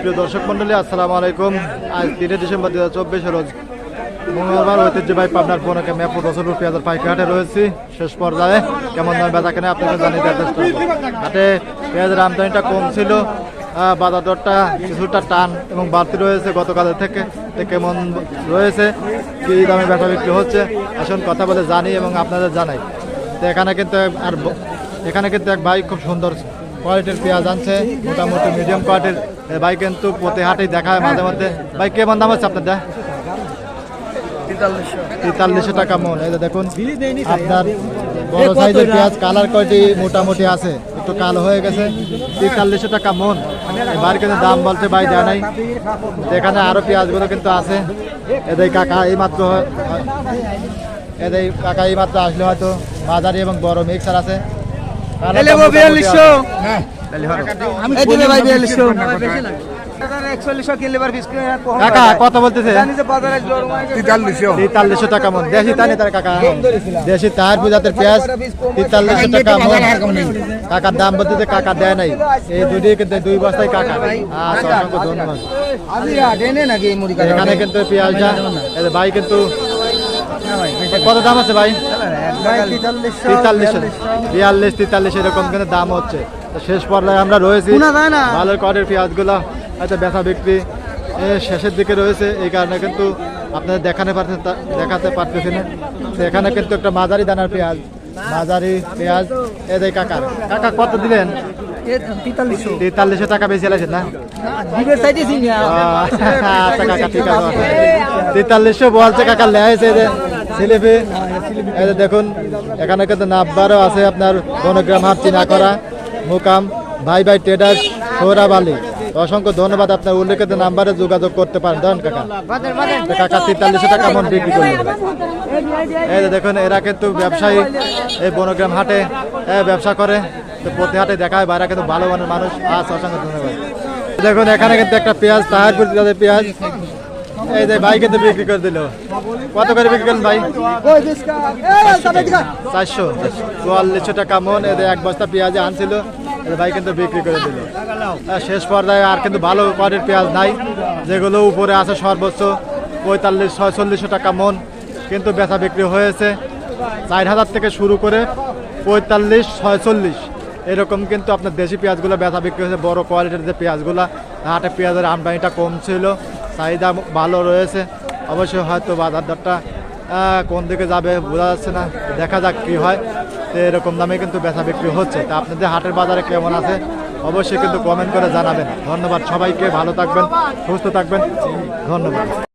প্রিয় দর্শক মন্ডলী আসসালামু আলাইকুম। আজ তিনে ডিসেম্বর দু হাজার চব্বিশ, রোজ মঙ্গলবার ঐতিহ্যবাহী পাবনার বোনকে মেপুর রসুলপুর পেঁয়াজের পাইকাহাটে রয়েছি। শেষ পর্যায়ে কেমন দামে বেচা কেনে আপনাকে জানিয়ে দেওয়ার চেষ্টা। হাটে পেঁয়াজের আমদানিটা কম ছিল বাজার দরটা কিছুটা টান এবং বাড়তি রয়েছে গতকালের থেকে। কেমন রয়েছে, কী দামে বেচা বিক্রি হচ্ছে, আসুন কথা বলে জানি এবং আপনাদের জানাই। তো এখানে কিন্তু আর এখানে কিন্তু এক ভাই খুব সুন্দর কোয়ালিটির পেঁয়াজ আনছে মোটামুটি মিডিয়াম কোয়ালিটির ভাই কিন্তু প্রতি হাটেই দেখা হয় মাঝে মধ্যে। ভাই কেমন দাম হচ্ছে আপনাদের তেতাল্লিশশো। টাকা মন এই দেখুন আপনার বড় সাইজের পেঁয়াজ কালার কোয়ালিটি মোটামুটি আছে। একটু কালো হয়ে গেছে। তেতাল্লিশশো টাকা মন এবার কিন্তু দাম বলছে ভাই দেয় নাই। এখানে আরও পেঁয়াজগুলো কিন্তু আছে। এদের কাকা এই মাত্র এদের কাকা এই মাত্র আসলে হয়তো বাজারি এবং বড় মিক্সার আছে। বিয়াল্লিশশো দিলে ভাই বিয়াল্লিশশো কাকা কত বলতেছে? তেতাল্লিশশো। তেতাল্লিশশো টাকা মন। দেশি তার কাকা। দেশি তাহার প্রজাতের পেঁয়াজ তেতাল্লিশশো টাকা মন। কাকার দাম বলতেছে কাকা দেয় নাই। এই দুটি কিন্তু দুই বস্তায় কাকা। অসংখ্য ধন্যবাদ। এখানে কিন্তু পেঁয়াজটা ভাই কিন্তু কত দাম আছে ভাই? তেতাল্লিশ বিয়াল্লিশ তেতাল্লিশ এরকম কিন্তু দাম হচ্ছে। শেষ পর্যায়ে আমরা রয়েছি। ভালো কোয়ালিটির পেঁয়াজগুলো হয়তো বেচা বিক্রি শেষের দিকে রয়েছে। এই কারণে কিন্তু আপনাদের দেখাতে পারছেন দেখাতে পারতেছি না। এখানে কিন্তু একটা মাঝারি দানার পেঁয়াজ। মাঝারি পেঁয়াজ। এ দেয় কাকা কাকা কত দিলেন? তেতাল্লিশশো। টাকা বেশি লাগছে না? আচ্ছা কাকা ঠিক আছে। তেতাল্লিশশো বলছে কাকা লেগেছে যে সিলিপি এই দেখুন, এখানে কিন্তু নাব্বারও আছে আপনার বনগ্রাম হাট চিনা করা। মুকাম, ভাই ভাই ট্রেডার্স সৌরভ আলী। অসংখ্য ধন্যবাদ আপনার উল্লেখিত নাম্বারে যোগাযোগ করতে পারেন। ধরেন কাকা। কাকা তেতাল্লিশশো টাকা মন বিক্রি করলেন। এই দেখুন, এরা কিন্তু ব্যবসায়ী। এই বনগ্রাম হাটে ব্যবসা করে। তো প্রতি হাটে দেখা হয় বাইরে কিন্তু ভালো মানের মানুষ। আচ্ছা অসংখ্য ধন্যবাদ। দেখুন, এখানে কিন্তু একটা পেঁয়াজ, তাহারপুর পেঁয়াজ এই যে ভাই কিন্তু বিক্রি করে দিল। কত করে বিক্রি করলেন ভাই? চারশো। চুয়াল্লিশশো টাকা মন এদের এক বস্তা পেঁয়াজ আনছিল ভাই কিন্তু বিক্রি করে দিল। শেষ পর্যায়ে আর কিন্তু ভালো কোয়ালিটির পেঁয়াজ নাই, যেগুলো উপরে আছে সর্বোচ্চ পঁয়তাল্লিশ ছয়চল্লিশশো টাকা মন, কিন্তু বেচা বিক্রি হয়েছে। চার হাজার থেকে শুরু করে পঁয়তাল্লিশ, ছয়চল্লিশ, এরকম কিন্তু আপনার দেশি পেঁয়াজগুলো বেচা বিক্রি হয়েছে, বড় কোয়ালিটির যে পেঁয়াজগুলো। হাটে পেঁয়াজের আমদানিটা কম ছিল চাহিদা ভালো রয়েছে। অবশ্যই হয়তো বাজার দরটা কোন দিকে যাবে বোঝা যাচ্ছে না। দেখা যাক কী হয়। তো এরকম দামে কিন্তু বেচা বিক্রি হচ্ছে। তা আপনাদের হাটের বাজারে কেমন আছে? অবশ্যই কিন্তু কমেন্ট করে জানাবেন। ধন্যবাদ সবাইকে। ভালো থাকবেন, সুস্থ থাকবেন। ধন্যবাদ।